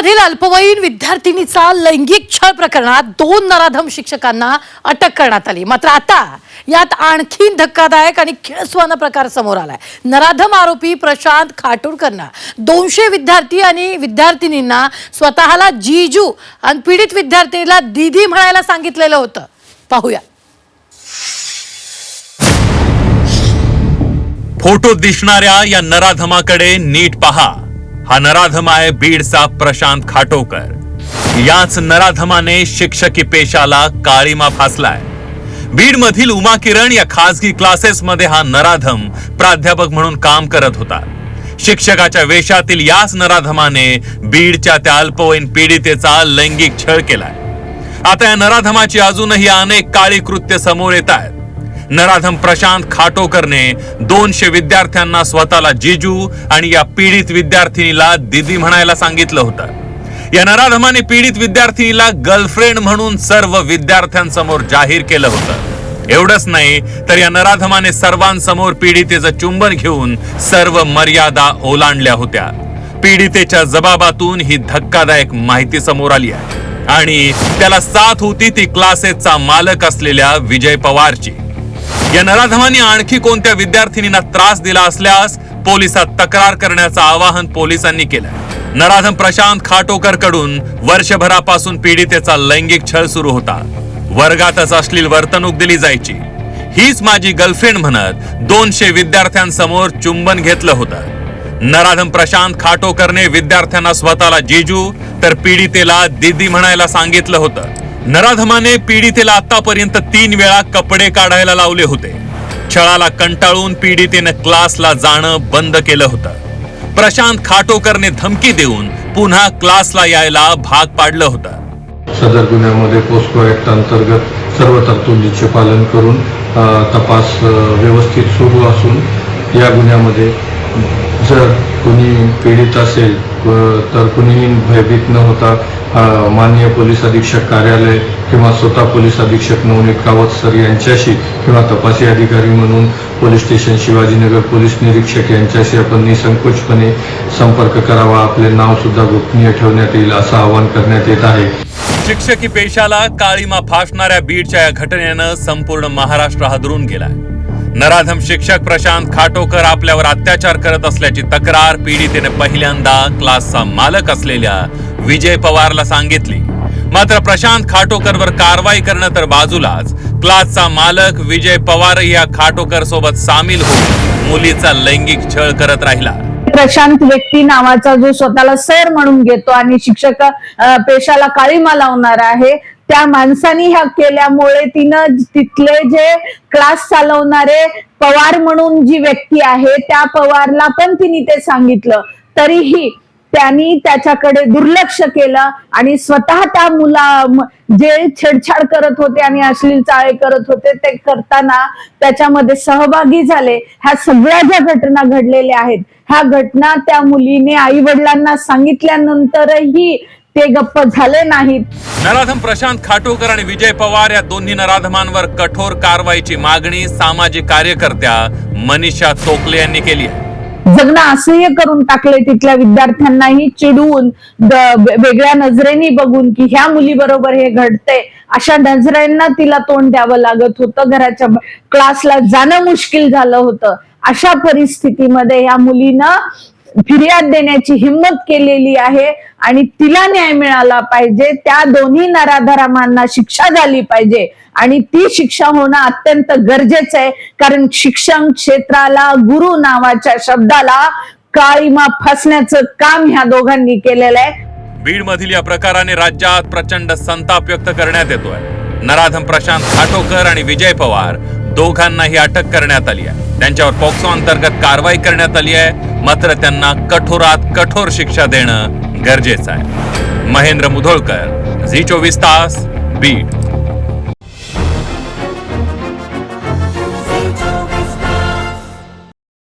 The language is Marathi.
मधील अल्पवयीन विद्यार्थिनीचा लैंगिक छळ प्रकरणात दोन नराधम शिक्षकांना अटक करण्यात आली. मात्र आता यात आणखीन धक्कादायक आणि खिळसवाना प्रकार समोर आलाय. नराधम आरोपी प्रशांत खाटूरकरना दोनशे विद्यार्थी आणि विद्यार्थिनींना स्वतःला जीजू आणि पीडित विद्यार्थिनीला दीदी म्हणायला सांगितलेलं होतं. पाहूया. फोटो दिसणाऱ्या या नराधमाकडे नीट पहा. हा नराधम आहे बीडचा प्रशांत खाटोकर. याच नराधमाने शिक्षकी पेशाला काळीमा फासलाय. बीड मधील उमा किरण या खासगी क्लासेस मध्ये हा नराधम प्राध्यापक म्हणून काम करत होता. शिक्षकाच्या वेशातील याच नराधमाने बीडच्या त्या अल्पवयीन पीडितेचा लैंगिक छळ केलाय. आता या नराधमाची अजूनही अनेक काळी कृत्य समोर येत आहेत. नराधम प्रशांत खाटोकरने दोनशे विद्यार्थ्यांना स्वतःला जिजू आणि या पीडित विद्यार्थिनीला दिदी म्हणायला सांगितलं होतं. या नराधमाने पीडित विद्यार्थिनीला गर्लफ्रेंड म्हणून सर्व विद्यार्थ्यांसमोर जाहीर केलं होतं. एवढंच नाही तर या नराधमाने सर्वांसमोर पीडितेचं चुंबन घेऊन सर्व मर्यादा ओलांडल्या होत्या. पीडितेच्या जबाबातून ही धक्कादायक माहिती समोर आली आहे. आणि त्याला साथ होती ती क्लासेसचा मालक असलेल्या विजय पवारची. या नराधमांनी आणखी कोणत्या विद्यार्थिनींना त्रास दिला असल्यास पोलिसात तक्रार करण्याचं आवाहन पोलिसांनी केलं नराधम प्रशांत खाटोकरकडून वर्षभरापासून पीडितेचा लैंगिक छळ सुरू होता. वर्गातच अश्लील वर्तणूक दिली जायची. हीच माझी गर्लफ्रेंड म्हणत दोनशे विद्यार्थ्यांसमोर चुंबन घेतलं होतं. नराधम प्रशांत खाटोकरने विद्यार्थ्यांना स्वतःला जिजू तर पीडितेला दीदी म्हणायला सांगितलं होतं. नराधमाने पीडितेला आतापर्यंत तीन वेळा कपडे काढायला लावले होते. छळाला कंटाळून पीडितेनं क्लासला जाणं बंद केलं होतं. प्रशांत खाटोकरने धमकी देऊन पुन्हा क्लासला यायला भाग पाडलं होतं. सदर गुन्ह्यामध्ये पोस्को ऍक्ट अंतर्गत सर्व तरतुदीचे पालन करून तपास व्यवस्थित सुरू असून या गुन्ह्यामध्ये कोणी पीडित असेल तर कुणीही भयभीत न होता माननीय पोलीस अधीक्षक कार्यालय किंवा स्वतः पोलीस अधीक्षक नवनीत कावत सर यांच्याशी किंवा तपासी अधिकारी म्हणून पोलीस स्टेशन शिवाजीनगर पोलीस निरीक्षक यांच्याशी आपण निसंकोचपणे संपर्क करावा. आपले नाव सुद्धा गोपनीय ठेवण्यात येईल असं आवाहन करण्यात येत आहे. शिक्षकी पेशाला काळीमा फासणाऱ्या बीडच्या या घटनेनं संपूर्ण महाराष्ट्र हादरून गेलाय. नराधम शिक्षक प्रशांत खाटोकर आपल्यावर अत्याचार करत असल्याची तक्रार पीडितेने पहिल्यांदा क्लासचा मालक असलेल्या विजय पवारला सांगितली. मात्र प्रशांत खाटोकरवर कारवाई करणं तर बाजूलाच. क्लासचा मालक विजय पवार या खाटोकर सोबत सामील होऊन मुलीचा लैंगिक छळ करत राहिला. प्रशांत व्यक्ती नावाचा जो स्वतःला सर म्हणून घेतो आणि शिक्षक पेशाला काळीमा लावणार आहे त्या माणसाने ह्या केल्यामुळे तिनं तिथले जे क्लास चालवणारे पवार म्हणून जी व्यक्ती आहे त्या पवारला पण तिने ते सांगितलं. तरीही त्यांनी त्याच्याकडे दुर्लक्ष केलं आणि स्वतः त्या मुला जे छेडछाड करत होते आणि अश्लील चाळे करत होते ते करताना त्याच्यामध्ये सहभागी झाले. ह्या सगळ्या ज्या घटना घडलेल्या आहेत ह्या घटना त्या मुलीने आई वडिलांना सांगितल्यानंतरही ते गप्प झाले नाहीत. नराधम प्रशांत खाटोकर आणि विजय पवार या दोन्ही नराधमांवर कठोर कारवाईची मागणी सामाजिक कार्यकर्त्या मनीषा तोकले यांनी केली आहे. जगणं असह्य करून टाकले तिथल्या विद्यार्थ्यांनाही चिडवून वेगळ्या नजरेने बघून की ह्या मुली बरोबर हे घडतंय. अशा नजरेंना तिला तोंड द्यावं लागत होतं. घराच्या क्लासला जाणं मुश्किल झालं होतं. अशा परिस्थितीमध्ये या मुलीनं फिर्याद देण्याची हिंमत केलेली आहे आणि तिला न्याय मिळाला पाहिजे. त्या दोन्ही नराधरामांना शिक्षा झाली पाहिजे. आणि ती शिक्षा होणं अत्यंत गरजेचं आहे. कारण शिक्षण क्षेत्राला गुरु नावाच्या शब्दाला काळीमा फसण्याचं काम ह्या दोघांनी केलेलं आहे. बीड मधील या प्रकाराने राज्यात प्रचंड संताप व्यक्त करण्यात येतोय. नराधम प्रशांत खाटोकर आणि विजय पवार दोघांनाही अटक करण्यात आली आहे. त्यांच्यावर पॉक्सो अंतर्गत कारवाई करण्यात आली आहे. मात्र त्यांना कठोरात कठोर शिक्षा देणं गरजेचं आहे. महेंद्र मुधोळकर झी चोवीस तास बीड.